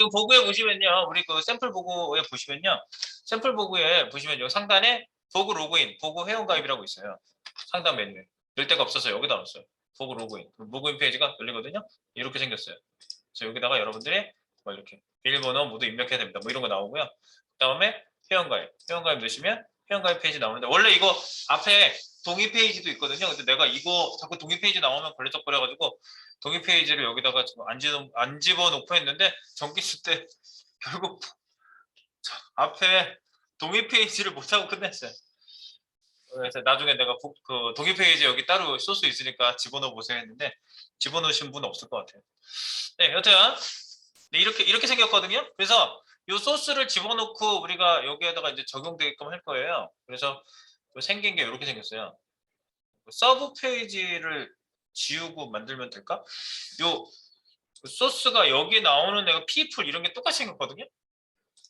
지금 보고에 보시면요. 우리 그 샘플 보고에 보시면요. 샘플 보고에 보시면 여기 상단에 보고 로그인, 보고 회원가입이라고 있어요. 상단 메뉴에. 열 데가 없어서 여기다 넣었어요. 보고 로그인. 로그인 페이지가 열리거든요. 이렇게 생겼어요. 그래서 여기다가 여러분들이 뭐 이렇게 비밀번호 모두 입력해야 됩니다. 뭐 이런 거 나오고요. 그 다음에 회원가입. 회원가입 넣으시면 회원가입 페이지 나오는데 원래 이거 앞에 동의 페이지도 있거든요. 근데 내가 이거 자꾸 동의 페이지 나오면 걸려적거려가지고 동의 페이지를 여기다가 지금 안, 집어, 안 집어놓고 했는데 전기 쓸때 결국 자, 앞에 동의 페이지를 못하고 끝냈어요. 그래서 나중에 내가 보- 그 동의 페이지 여기 따로 소스 있으니까 집어넣어 보세요 했는데 집어넣으신 분 없을 것 같아요. 네, 여튼 네, 이렇게 이렇게 생겼거든요. 그래서 이 소스를 집어넣고 우리가 여기에다가 이제 적용되게끔 할 거예요. 그래서 요 생긴 게 이렇게 생겼어요. 서브 페이지를 지우고 만들면 될까? 요 소스가 여기 나오는 애가 people 이런 게 똑같이 생겼거든요.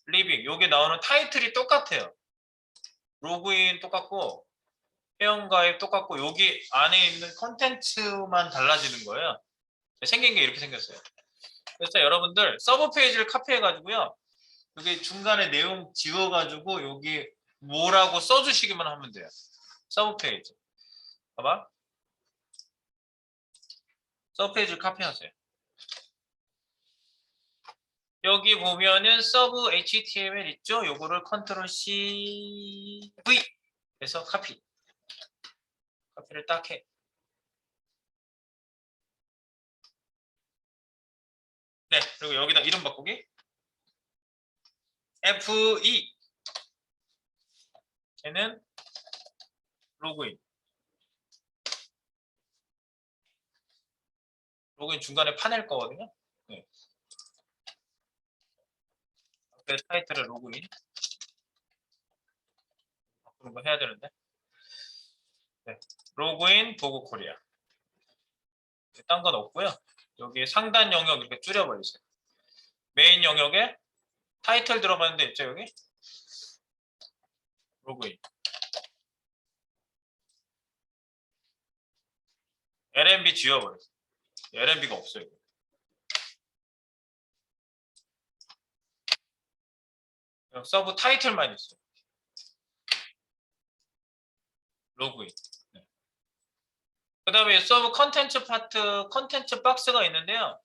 리빙 여기 나오는 타이틀이 똑같아요. 로그인 똑같고 회원가입 똑같고 여기 안에 있는 컨텐츠만 달라지는 거예요. 생긴 게 이렇게 생겼어요. 그래서 여러분들 서브 페이지를 카피해 가지고요. 여기 중간에 내용 지워 가지고 여기 뭐라고 써주시기만 하면 돼요. 서브 페이지. 봐봐. 서브 페이지를 카피하세요. 여기 보면은 서브 HTML 있죠? 요거를 컨트롤 C V 해서 카피. 카피를 딱 해. 네, 그리고 여기다 이름 바꾸기. F2 얘는 로그인. 로그인 중간에 파낼 거거든요. 네. 앞에 타이틀을 로그인. 바꾸는 거 해야 되는데. 네. 로그인 보고 코리아. 딴건 없고요. 여기 상단 영역 이렇게 줄여버리세요. 메인 영역에 타이틀 들어가는 데 있죠, 여기? 로그인. LNB 지워버렸어요. LNB가 없어요. 서브 타이틀만 있어요. 로그인. 네. 그 다음에 서브 컨텐츠 파트, 컨텐츠 박스가 있는데요.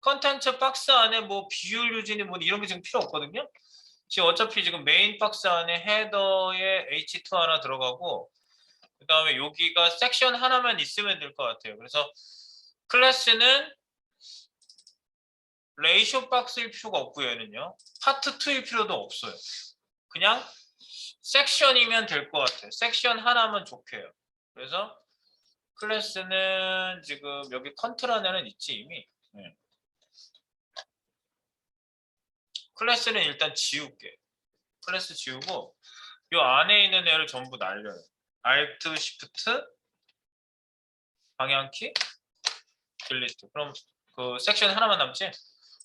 컨텐츠 박스 안에 뭐 비율 유지니 뭐 이런 게 지금 필요 없거든요. 지금 어차피 지금 메인 박스 안에 헤더에 H2 하나 들어가고 그 다음에 여기가 섹션 하나만 있으면 될 것 같아요. 그래서 클래스는 레이쇼 박스일 필요가 없고요. 얘는요. 파트 2일 필요도 없어요. 그냥 섹션이면 될 것 같아요. 섹션 하나면 좋게요. 그래서 클래스는 지금 여기 컨트롤 안에는 있지 이미. 네. 클래스는 일단 지울게. 클래스 지우고 이 안에 있는 애를 전부 날려요. Alt, Shift, 방향키, 딜리트. 그럼 그 섹션 하나만 남지?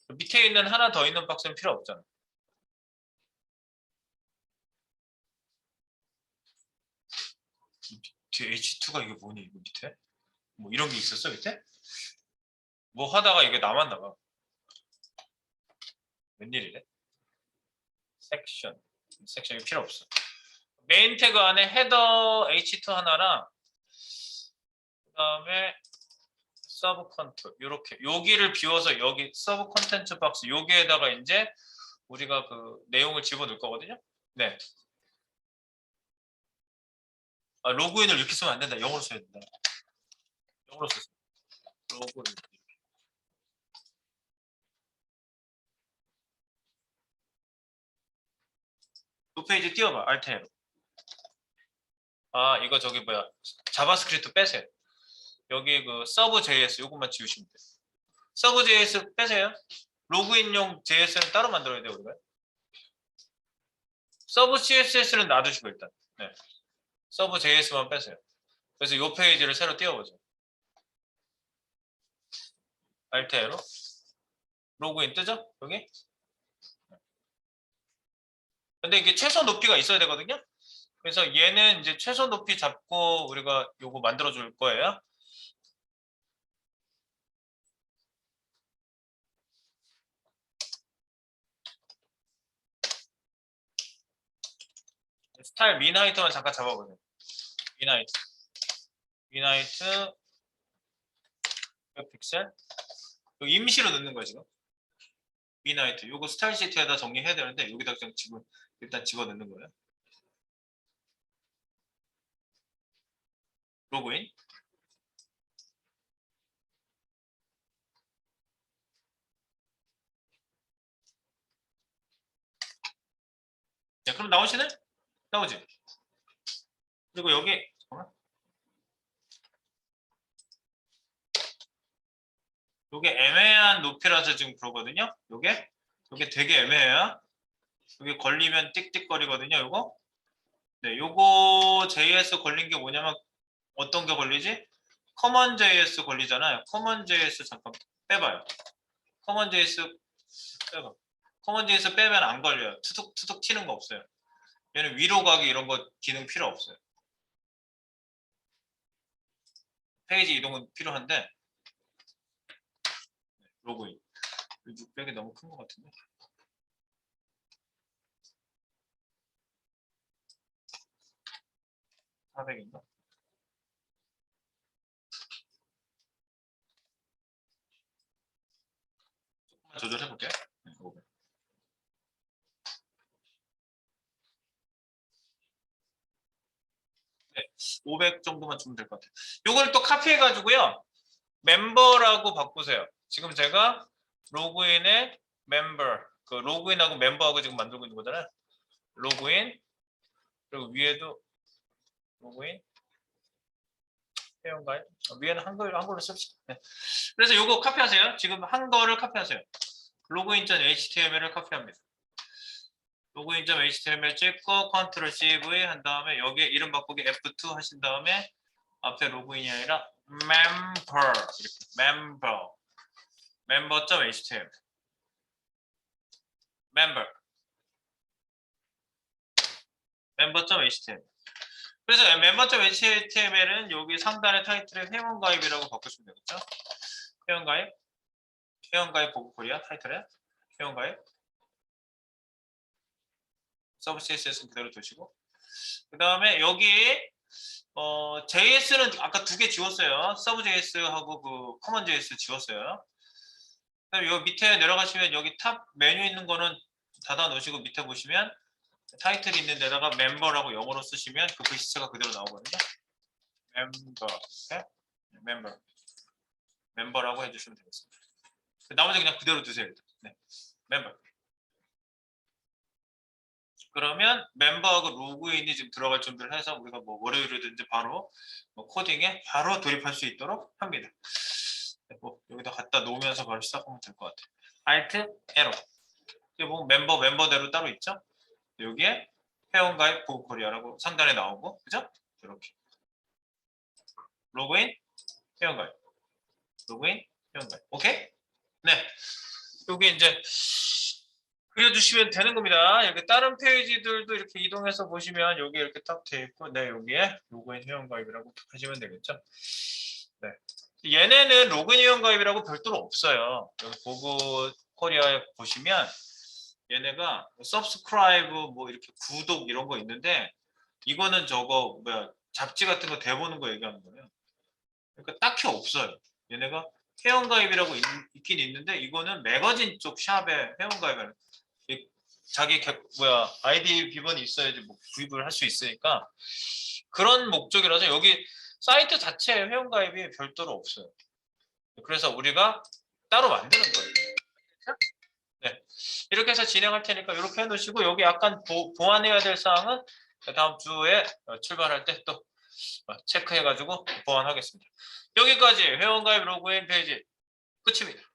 그 밑에 있는 하나 더 있는 박스는 필요 없잖아. 뒤에 H2가 이게 뭐니 이거 밑에? 뭐 이런 게 있었어 밑에? 뭐 하다가 이게 남았나 봐. 웬일이래? 섹션. 섹션이 필요 없어. 메인 태그 안에 헤더 H2 하나랑 그 다음에 서브 컨트 이렇게 여기를 비워서 여기 서브 컨텐츠 박스 여기에다가 이제 우리가 그 내용을 집어넣을 거거든요. 네. 아, 로그인을 이렇게 쓰면 안 된다. 영어로 써야 된다. 영어로 썼어. 로그인. 두 페이지 띄워봐. 알테로. 아 이거 저기 뭐야 자바스크립트 빼세요. 여기 그 서브 JS 요것만 지우시면 돼요. 서브 JS 빼세요. 로그인용 JS는 따로 만들어야 돼요 우리가. 서브 CSS는 놔두시고 일단. 네. 서브 JS만 빼세요. 그래서 요 페이지를 새로 띄워보죠. 알테로. 로그인 뜨죠? 여기? 근데 이게 최소 높이가 있어야 되거든요. 그래서 얘는 이제 최소 높이 잡고 우리가 요거 만들어 줄 거예요. 스타일 미나이트만 잠깐 잡아보세요. 미나이트. 미나이트 몇 픽셀? 임시로 넣는 거예요, 지금. 미나이트. 요거 스타일 시트에다 정리해야 되는데 여기다 그냥 지금 일단 집어 넣는 거예요. 로그인. 자, 그럼 나오시네? 나오지? 그리고 여기 잠깐만. 요게 애매한 높이라서 지금 그러거든요. 요게 요게 되게 애매해요. 요게 걸리면 띡띡거리거든요. 요거. 네, 요거 JS 걸린 게 뭐냐면 어떤 게 걸리지? 커먼 JS 걸리잖아요. 커먼 JS 잠깐 빼봐요. 커먼 JS 빼봐. 커먼 JS 빼면 안 걸려요. 투둑 투둑 튀는 거 없어요. 얘는 위로 가기 이런 거 기능 필요 없어요. 페이지 이동은 필요한데 네, 로그인 600이 너무 큰 것 같은데 (400인가) 조금만 조절해 볼게요 네, 500. 500 정도만 주면 될 것 같아요. 요걸 또 카피해 가지고요. 멤버라고 바꾸세요. 지금 제가 로그인에 멤버 그 로그인하고 멤버하고 지금 만들고 있는 거잖아요. 로그인 그리고 위에도 로그인 회원가입 어, 위에는 한글 한글로 씁시다. 네. 그래서 요거 카피하세요. 지금 한 거를 카피하세요. 로그인.html을 카피합니다. 로그인.html 찍고 컨트롤 CV 한 다음에 여기에 이름 바꾸기 F2 하신 다음에 앞에 로그인이 아니라 member 이렇게 member member.html member member.html 그래서 member.html은 여기 상단의 타이틀에 회원가입이라고 바꾸시면 되겠죠? 회원가입? 회원가입 보고 코리아 타이틀에 회원가입? 서브 CSS는 그대로 두시고. 그 다음에 여기 어, JS는 아까 두 개 지웠어요. 서브 JS하고 그 커먼 JS 지웠어요. 그다음에 요 밑에 내려가시면 여기 탑 메뉴 있는 거는 닫아 놓으시고 밑에 보시면 타이틀 있는 데다가 멤버라고 영어로 쓰시면 그 글씨체가 그대로 나오거든요. 멤버, 네? 멤버, 멤버라고 해주시면 되겠습니다. 나머지 그냥 그대로 두세요. 네, 멤버. 그러면 멤버하고 로그인이 지금 들어갈 준비를 해서 우리가 뭐 월요일이든지 바로 뭐 코딩에 바로 돌입할 수 있도록 합니다. 네, 뭐 여기다 갖다 놓으면서 바로 시작하면 될 것 같아요. Alt, 에러. 이게 뭐 멤버 멤버대로 따로 있죠? 여기에 회원가입 보코리아라고 상단에 나오고 그죠? 이렇게 로그인 회원가입 로그인 회원가입 오케이? 네 여기 이제 그려주시면 되는 겁니다. 이렇게 다른 페이지들도 이렇게 이동해서 보시면 여기 이렇게 딱 돼 있고, 네, 여기에 로그인 회원가입이라고 딱 하시면 되겠죠. 네. 얘네는 로그인 회원가입이라고 별도로 없어요. 여기 보고 코리아에 보시면 얘네가 subscribe 뭐 이렇게 구독 이런 거 있는데 이거는 저거 뭐야 잡지 같은 거 대보는 거 얘기하는 거예요. 그러니까 딱히 없어요. 얘네가 회원가입이라고 있, 긴 있는데 이거는 매거진 쪽 샵에 회원가입을 자기 개, 뭐야 아이디 비번이 있어야지 뭐 구입을 할 수 있으니까 그런 목적이라서 여기 사이트 자체에 회원가입이 별도로 없어요. 그래서 우리가 따로 만드는 거예요. 네. 이렇게 해서 진행할 테니까 이렇게 해놓으시고 여기 약간 보, 보완해야 될 사항은 다음 주에 출발할 때 또 체크해가지고 보완하겠습니다. 여기까지 회원가입 로그인 페이지 끝입니다.